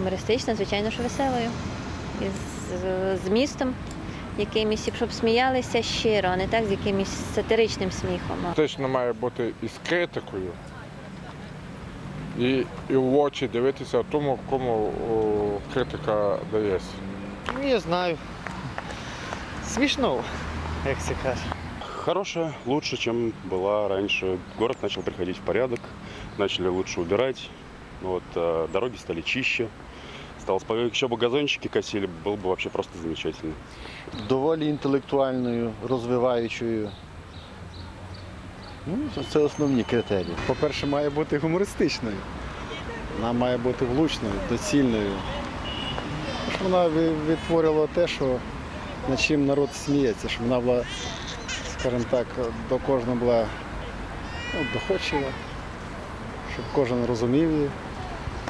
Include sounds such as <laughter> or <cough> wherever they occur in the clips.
Гумористична, звичайно, що веселою. І з, з містом якимось, щоб сміялися щиро, а не так з якимось сатиричним сміхом. Точно має бути і з критикою, і, і в очі дивитися тому, кому о, критика дається. Не знаю. Смешно, як це каже. Хорошая, лучше, чем была раньше. Город начал приходить в порядок, начали лучше убирать. Вот, э, дороги стали чище Стало спокойнее. Еще бы газончики косили, было бы вообще просто замечательно. доволі інтелектуальною, розвиваючою. Ну, це- це основні критерії. По-перше, має бути гумористичною. Вона має бути влучною, доцільною. Щоб вона ви- відтворила те, що над чим народ сміється, щоб вона була, скажімо так, до кожного була ну, доходчива, щоб кожен розумів її.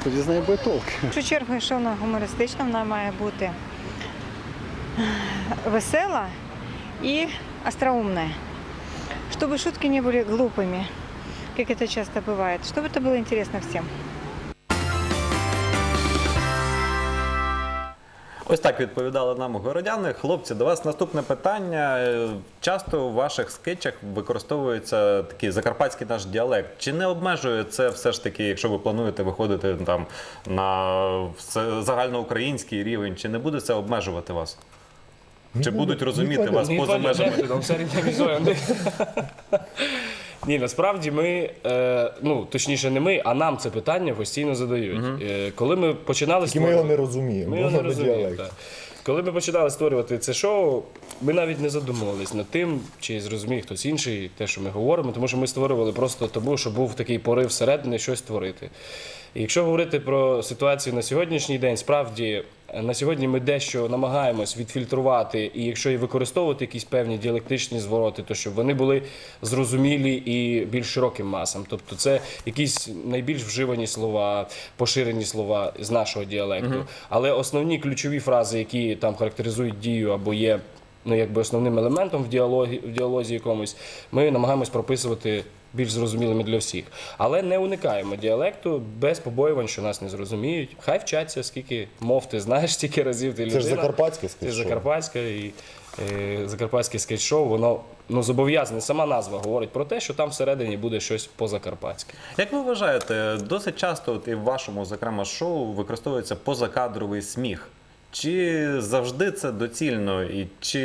Тоді з нею буде толк. В першу чергу, якщо вона гумористична, вона має бути весела и остроумная. Чтобы шутки не были глупыми, как это часто бывает. Чтобы это было интересно всем. Ось так відповідали нам городяни. Хлопці, до вас наступне питання. Часто у ваших скетчах використовується такий закарпатський наш діалект. Чи не обмежує це все ж таки, якщо ви плануєте виходити там на загальноукраїнський рівень, чи не буде це обмежувати вас? Чи будуть розуміти вас поза межами? <laughs> Ні, насправді ми, е, ну точніше, не ми, а нам це питання постійно задають. Е, коли ми починали Тільки ми його не розуміємо. Ми його не розуміємо. Так. Коли ми починали створювати це шоу, ми навіть не задумувались над тим, чи зрозуміє хтось інший те, що ми говоримо, тому що ми створювали просто тому, що був такий порив всередини щось створити. І якщо говорити про ситуацію на сьогоднішній день, справді е, на сьогодні ми дещо намагаємось відфільтрувати, і якщо і використовувати якісь певні діалектичні звороти, то щоб вони були зрозумілі і більш широким масам. Тобто це якісь найбільш вживані слова, поширені слова з нашого діалекту. Але основні ключові фрази, які там характеризують дію або є ну, якби основним елементом в діалогі, в діалозі якомусь, ми намагаємось прописувати більш зрозумілими для всіх. Але не уникаємо діалекту без побоювань, що нас не зрозуміють. Хай вчаться, скільки мов ти знаєш, стільки разів ти Це ж людина. закарпатське Це скажімо. закарпатське і е, закарпатське скетч-шоу, воно ну, зобов'язане. Сама назва говорить про те, що там всередині буде щось позакарпатське. Як ви вважаєте, досить часто от і в вашому, зокрема, шоу використовується позакадровий сміх? Чи завжди це доцільно? І чи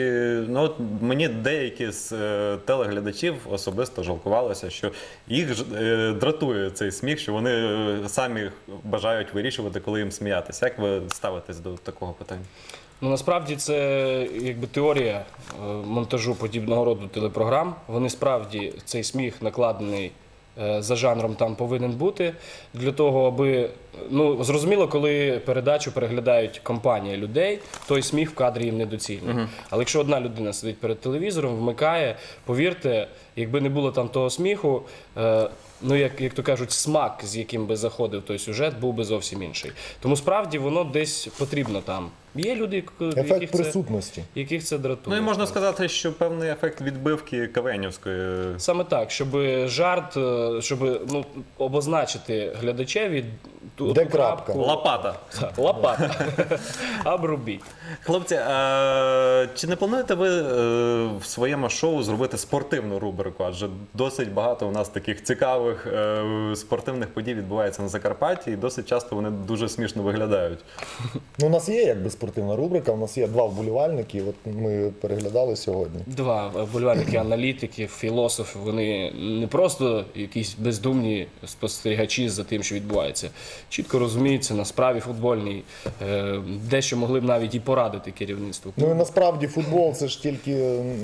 ну от мені деякі з е, телеглядачів особисто жалкувалося, що їх ж, е, дратує цей сміх, що вони е, самі бажають вирішувати, коли їм сміятися. Як ви ставитесь до такого питання? Ну насправді це якби теорія е, монтажу подібного роду телепрограм. Вони справді цей сміх накладений. Е, За жанром там повинен бути для того, аби ну зрозуміло, коли передачу переглядають компанія людей, той сміх в кадрі їм недоцільний. Але якщо одна людина сидить перед телевізором, вмикає, повірте, якби не було там того сміху, е, ну як, як то кажуть, смак, з яким би заходив той сюжет, був би зовсім інший. Тому справді воно десь потрібно там. Є люди, яких присутності, це, яких це дратує. Ну і можна сказати, що певний ефект відбивки кавенівської. Саме так, щоб жарт, е, щоб ну, обозначити глядачеві ту, Де ту крапка? крапку. Лопата. <laughs> Лопата. <laughs> Обрубіть. Хлопці, е, чи не плануєте ви е, в своєму шоу зробити спортивну рубрику? Адже досить багато у нас таких цікавих е, спортивних подій відбувається на Закарпатті, і досить часто вони дуже смішно виглядають. Ну, у нас є якби спортивна рубрика, у нас є два вболівальники, от ми переглядали сьогодні. Два вболівальники, аналітики, філософи. Вони не просто якісь бездумні спостерігачі за тим, що відбувається. Чітко розуміються на справі футбольній, е, дещо могли б навіть і порадити керівництву. Ну і насправді футбол це ж тільки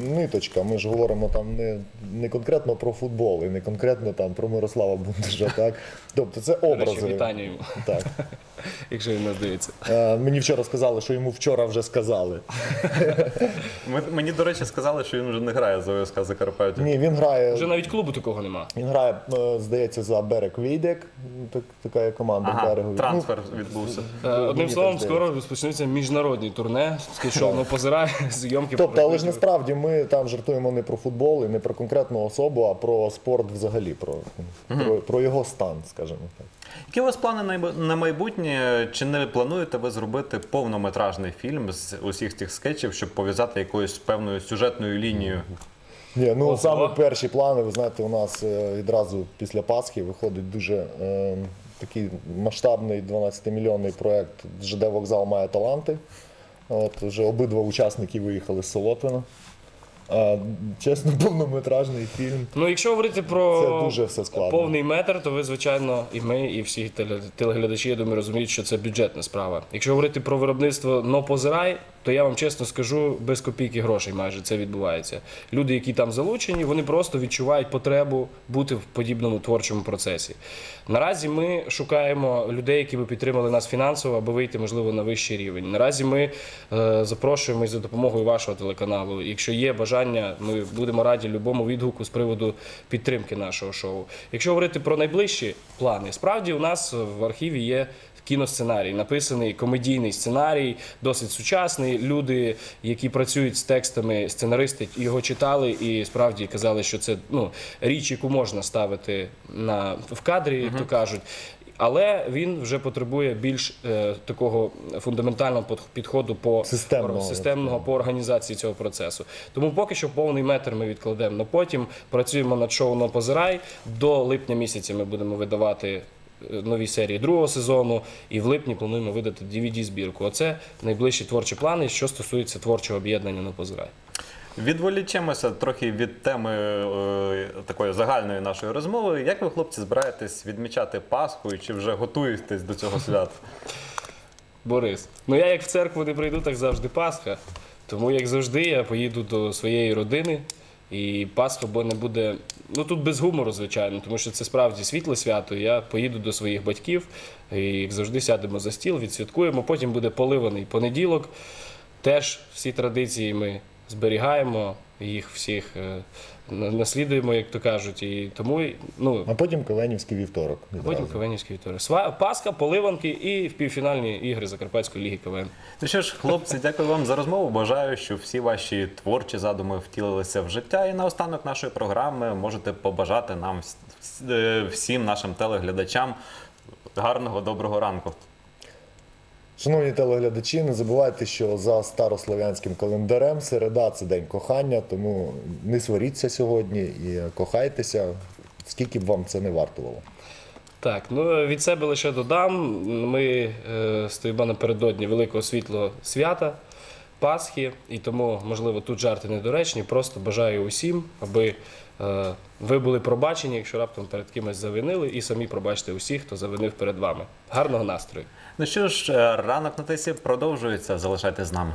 ниточка. Ми ж говоримо там не, не конкретно про футбол і не конкретно там про Мирослава Бундежа, <laughs> так? Тобто це До речі, вітання йому, Так. <laughs> якщо він нас дивиться. Е, Мені вчора сказали, що йому вчора вже сказали. <laughs> Мені, до речі, сказали, що він вже не грає за ОСК Закарпаття. Ні, він грає. Вже навіть клубу такого нема. Він грає, е, здається, за берег Війдек. Така є команда в Ага, берегу. трансфер відбувся. Е, Одним мені словом, теж скоро розпочнуться міжнародні турне. Скачов, ну позирає <laughs> зйомки. Тобто, але ж насправді ми там жартуємо не про футбол і не про конкретну особу, а про спорт взагалі, про, про, про його стан, скажімо так. Які у вас плани на майбутнє? Чи не плануєте ви зробити повнометражний фільм з усіх цих скетчів, щоб пов'язати якоюсь певною сюжетною лінією? Ні, ну саме перші плани, ви знаєте, у нас е, відразу після Пасхи виходить дуже е, такий масштабний 12-мільйонний проект ЖД вокзал має таланти. От вже обидва учасники виїхали з Солотвина. А, чесно, <laughs> повнометражний фільм. Ну, якщо говорити про Це дуже все складно. повний метр, то ви, звичайно, і ми, і всі теле- телеглядачі, я думаю, розуміють, що це бюджетна справа. Якщо говорити про виробництво «Но позирай», то я вам чесно скажу, без копійки грошей майже це відбувається. Люди, які там залучені, вони просто відчувають потребу бути в подібному творчому процесі. Наразі ми шукаємо людей, які би підтримали нас фінансово, аби вийти, можливо, на вищий рівень. Наразі ми е, запрошуємо за допомогою вашого телеканалу. Якщо є бажання, ми будемо раді любому відгуку з приводу підтримки нашого шоу. Якщо говорити про найближчі плани, справді у нас в архіві є. Кіносценарій написаний комедійний сценарій, досить сучасний. Люди, які працюють з текстами, сценаристи його читали і справді казали, що це ну річ, яку можна ставити на в кадрі, як то кажуть. Але він вже потребує більш е, такого фундаментального підходу по Системного. системного по організації цього процесу. Тому поки що повний метр ми відкладемо на потім. Працюємо над шоу «Но позирай. До липня місяця ми будемо видавати. Нові серії другого сезону, і в липні плануємо видати DVD-збірку. Оце найближчі творчі плани, що стосується творчого об'єднання на позирай. Відволічемося трохи від теми е, такої загальної нашої розмови. Як ви, хлопці, збираєтесь відмічати Пасху і чи вже готуєтесь до цього свята? Борис. Ну я як в церкву не прийду, так завжди Пасха. Тому, як завжди, я поїду до своєї родини. І Пасха, бо не буде. Ну тут без гумору, звичайно, тому що це справді світле свято. Я поїду до своїх батьків і як завжди сядемо за стіл, відсвяткуємо. Потім буде поливаний понеділок. Теж всі традиції ми зберігаємо, їх всіх е, наслідуємо, як то кажуть. І тому ну, А потім Каленівський вівторок. а потім відразу. Кавенівський вівторок. Сва- Пасха, поливанки і в півфінальні ігри Закарпатської ліги КВН. Ну що ж, хлопці, дякую вам за розмову. Бажаю, щоб всі ваші творчі задуми втілилися в життя. І наостанок нашої програми можете побажати нам е, всім нашим телеглядачам гарного доброго ранку. Шановні телеглядачі, не забувайте, що за старослов'янським календарем середа це день кохання, тому не сваріться сьогодні і кохайтеся, скільки б вам це не вартувало. Так, ну від себе лише додам. Ми е, стоїмо напередодні великого світлого свята Пасхи, і тому, можливо, тут жарти недоречні. Просто бажаю усім, аби е, ви були пробачені, якщо раптом перед кимось завинили, і самі пробачте усіх, хто завинив перед вами. Гарного настрою! Ну що ж, е, ранок на тисі продовжується. Залишайтесь з нами.